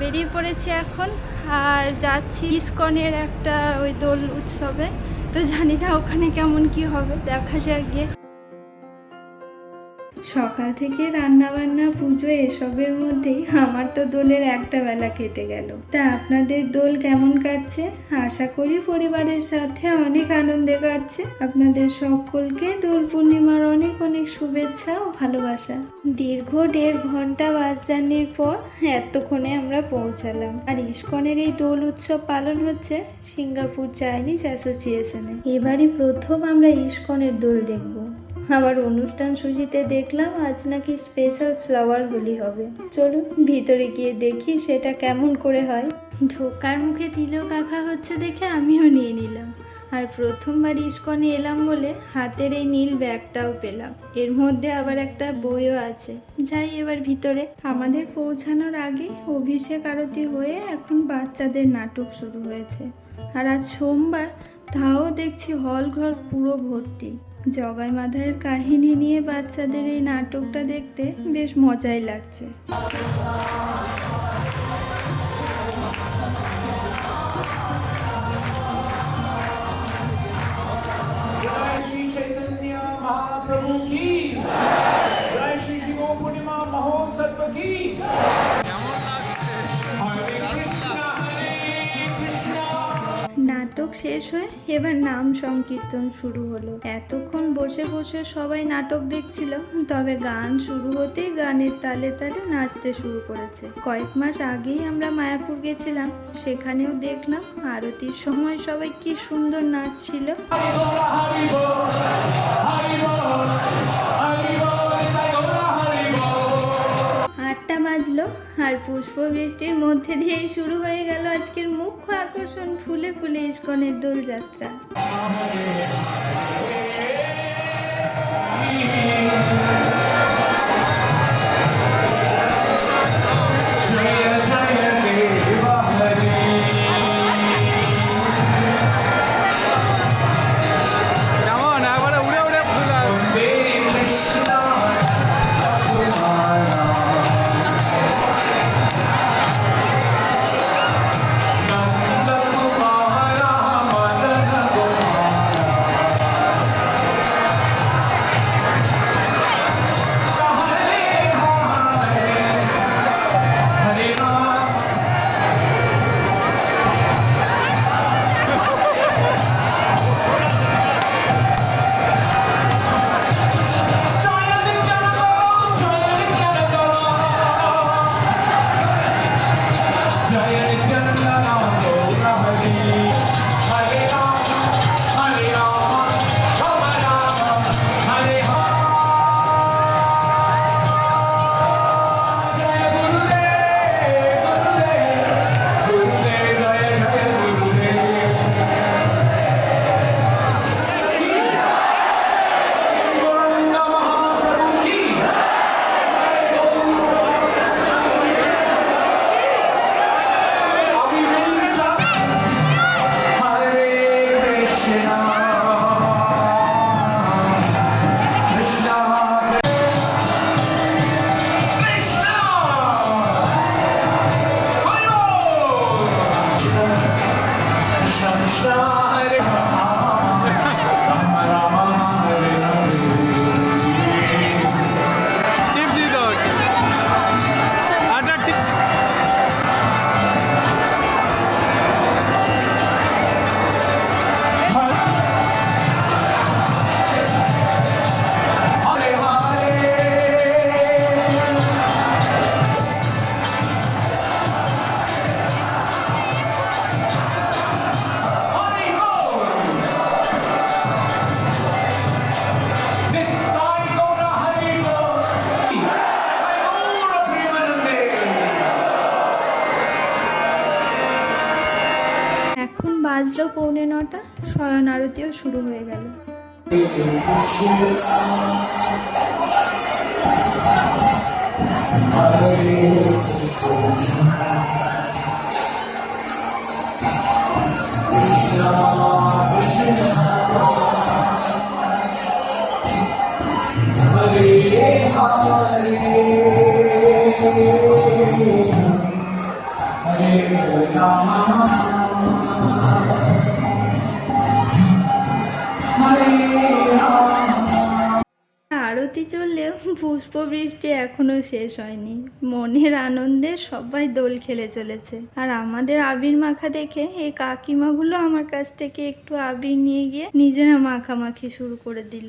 বেরিয়ে পড়েছি এখন আর যাচ্ছি ইস্কনের একটা ওই দোল উৎসবে। তো জানি না ওখানে কেমন কি হবে, দেখা যাক গিয়ে। সকাল থেকে রান্না বান্না পুজো এসবের মধ্যেই আমার তো দোলের একটা বেলা কেটে গেল। তা আপনাদের দোল কেমন কাটছে? আশা করি পরিবারের সাথে অনেক আনন্দে কাটছে। আপনাদের সকলকে দোল পূর্ণিমার অনেক অনেক শুভেচ্ছা ও ভালোবাসা। দীর্ঘ দেড় ঘণ্টা বাস জার্নির পর এতক্ষণে আমরা পৌঁছালাম। আর ইস্কনের এই দোল উৎসব পালন হচ্ছে সিঙ্গাপুর চাইনিজ অ্যাসোসিয়েশনে। এবারই প্রথম আমরা ইস্কনের দোল দেখব। আবার অনুষ্ঠান সূচিতে দেখলাম আজ নাকি স্পেশাল ফ্লাওয়ার হোলি হবে। চলুন ভিতরে গিয়ে দেখি সেটা কেমন করে হয়। ঢোকার মুখে তিলক আঁকা হচ্ছে দেখে আমিও নিয়ে নিলাম। আর প্রথমবার ইস্কনে এলাম বলে হাতের এই নীল ব্যাগটাও পেলাম। এর মধ্যে আবার একটা বইও আছে। যাই এবার ভিতরে। আমাদের পৌঁছানোর আগে অভিষেক আরতি হয়ে এখন বাচ্চাদের নাটক শুরু হয়েছে। আর আজ সোমবার তাও দেখছি হল ঘর পুরো ভর্তি। জগাই মাধায়ের কাহিনী নিয়ে বাচ্চাদের এই নাটকটা দেখতে বেশ মজাই লাগছে। শেষ হয়ে এবার নাম সংকীর্তন শুরু হলো। এতক্ষণ বসে বসে সবাই নাটক দেখছিল, তবে গান শুরু হতেই গানের তালে তালে নাচতে শুরু করেছে। কয়েক মাস আগেই আমরা মায়াপুর গেছিলাম, সেখানেও দেখলাম আরতির সময় সবাই কি সুন্দর নাচছিল। আর পুষ্প বৃষ্টির মধ্যে দিয়েই শুরু হয়ে গেল আজকের মুখ্য আকর্ষণ ফুলে ফুলে ইস্কনের দোলযাত্রা। шарик. বাজলো পৌনে নটা শয়ন আরতিও শুরু হয়ে গেল। হরে চললেও পুষ্প বৃষ্টি এখনও শেষ হয়নি। মনের আনন্দে সবাই দোল খেলে চলেছে। আর আমাদের আবির মাখা দেখে এই কাকিমাগুলো আমার কাছ থেকে একটু আবির নিয়ে গিয়ে নিজেরা মাখামাখি শুরু করে দিল।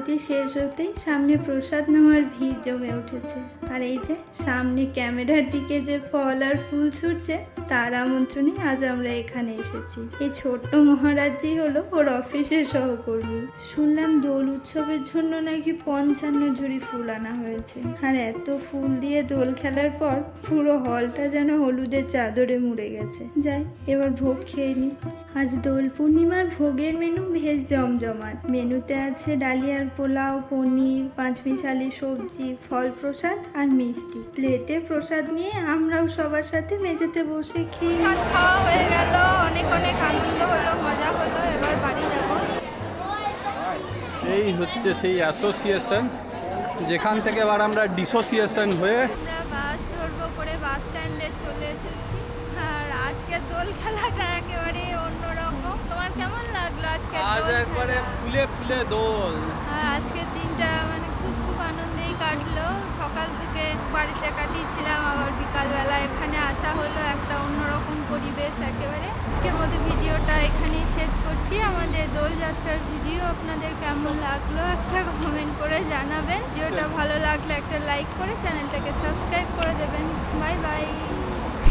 আরতি শেষ হতেই সামনে প্রসাদ নেওয়ার ভিড় জমে উঠেছে। আর এই যে সামনে ক্যামেরার দিকে যে ফল আর ফুল ছুটছে তার আমন্ত্রণে আজ আমরা এখানে এসেছি। এই ছোট্ট মহারাজজি হলো ওর অফিসের সহকর্মী। শুনলাম দোল উৎসবের জন্য নাকি পঞ্চান্ন ঝুড়ি ফুল আনা হয়েছে। আর এত ফুল দিয়ে দোল খেলার পর পুরো হলটা যেন হলুদের চাদরে মুড়ে গেছে। যাই, এবার ভোগ খেয়ে নিই আজ দোল পূর্ণিমার ভোগের মেনু ভেজ জমজমাট। মেনুতে আছে ডালিয়ার পোলাও, পনির, পাঁচমিশালি সবজি, ফল প্রসাদ আর মিষ্টি। প্লেটে প্রসাদ নিয়ে আমরাও সবার সাথে মেঝেতে বসে খেয়ে ভাত খাওয়া হয়ে গেল অনেক অনেক আনন্দ হলো মজা হলো এবার বাড়ি যাব। এই হচ্ছে সেই অ্যাসোসিয়েশন যেখান থেকে এবার আমরা ডিসোসিয়েশন হয়ে আমরা বাস ধরবো করে বাস স্ট্যান্ডে চলে এসেছি। আর আজকে দোল খেলাটা একেবারে অন্যরকম। তোমার কেমন লাগল আজকে আজ একবারে ফুলে ফুলে দোল। আর আজকের দিনটা মানে কাটলো। সকাল থেকে বাড়িতে কাটিয়েছিলাম আবার বিকালবেলা এখানে আসা হলো একটা অন্যরকম পরিবেশ একেবারে। আজকের মতো ভিডিওটা এখানেই শেষ করছি। আমাদের দোলযাত্রার ভিডিও আপনাদের কেমন লাগল একটা কমেন্ট করে জানাবেন। ভিডিওটা ভালো লাগলে একটা লাইক করে চ্যানেলটাকে সাবস্ক্রাইব করে দেবেন। Bye bye